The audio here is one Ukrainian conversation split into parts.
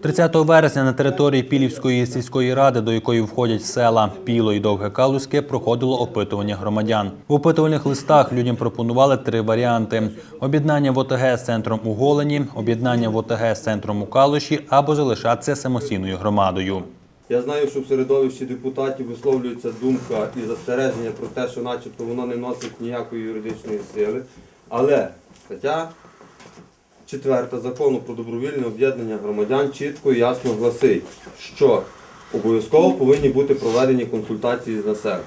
30 вересня на території Пілівської сільської ради, до якої входять села Піло і Довге Калузьке, проходило опитування громадян. В опитувальних листах людям пропонували три варіанти: об'єднання в ОТГ з центром у Голені, об'єднання в ОТГ з центром у Калуші або залишатися самостійною громадою. Я знаю, що в середовищі депутатів висловлюється думка і застереження про те, що начебто воно не носить ніякої юридичної сили. Але стаття 4 закону про добровільне об'єднання громадян чітко і ясно гласить, що обов'язково повинні бути проведені консультації з населенням.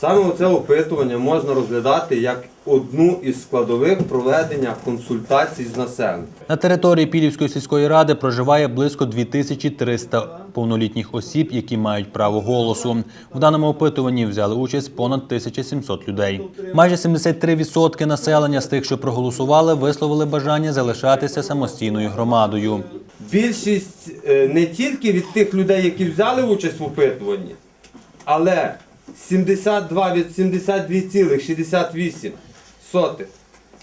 Саме оце опитування можна розглядати як одну із складових проведення консультацій з населенням. На території Пілівської сільської ради проживає близько 2300 повнолітніх осіб, які мають право голосу. В даному опитуванні взяли участь понад 1700 людей. Майже 73% населення з тих, що проголосували, висловили бажання залишатися самостійною громадою. Більшість е, не тільки від тих людей, які взяли участь в опитуванні, але 72 від 72,68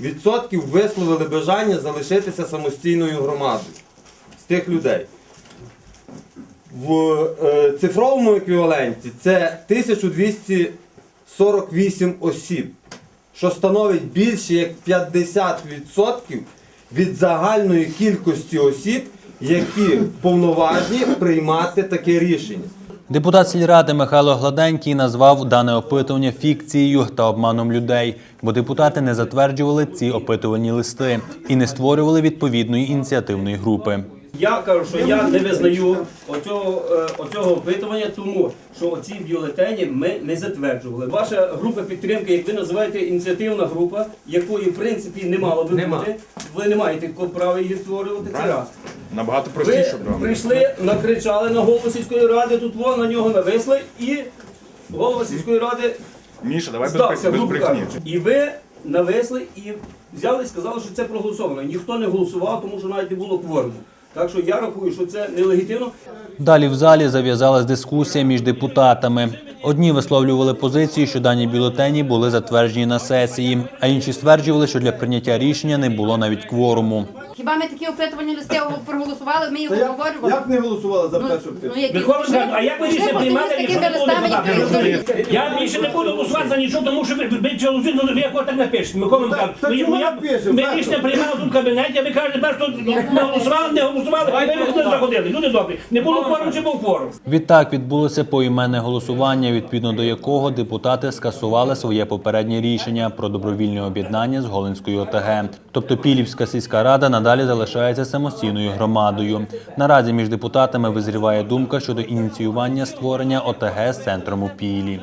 відсотків висловили бажання залишитися самостійною громадою з тих людей. В е, цифровому еквіваленті це 1248 осіб, що становить більше як 50% від загальної кількості осіб, які повноважні приймати таке рішення. Депутат сільради Михайло Гладенький назвав дане опитування фікцією та обманом людей, бо депутати не затверджували ці опитувальні листи і не створювали відповідної ініціативної групи. Я кажу, що я не визнаю оцього, е, оцього опитування, тому що оці бюлетені ми не затверджували. Ваша група підтримки, як ви називаєте, ініціативна група, якої в принципі не мало би Нема. бути. Ви не маєте права її створювати. Це раз. Набагато Ви простіше, правда? прийшли, накричали на голову сільської ради, тут вон на нього нависли, і голова сільської ради Міша, давай без, здався, без грубо брехні. кажучи. І ви нависли і взяли і сказали, що це проголосовано. Ніхто не голосував, тому що навіть не було кворуму. Так що я рахую, що це нелегітимно. Далі в залі зав'язалась дискусія між депутатами. Одні висловлювали позицію, що дані бюлетені були затверджені на сесії, а інші стверджували, що для прийняття рішення не було навіть кворуму. Хіба ми такі опитувальні листи проголосували, ми їх обговорювали? як не голосували за Ну, першу ну, опитування? а як ви рішення приймати, якщо не буде листами, Я більше не буду голосувати за нічого, тому що ви чоловік, ну ви як так напишете. Микола Михайлович, ми- чого ми- рішення приймали тут в кабінеті, а ви кажете, що не голосували, не голосували, ви виходили, заходили. Люди добрі. Не було кворум чи був кворум? Відтак відбулося поіменне голосування, відповідно до якого депутати скасували своє попереднє рішення про добровільне об'єднання з Голинською ОТГ. Тобто Пілівська сільська рада надалі залишається самостійною громадою. Наразі між депутатами визріває думка щодо ініціювання створення ОТГ з центром у Пілі.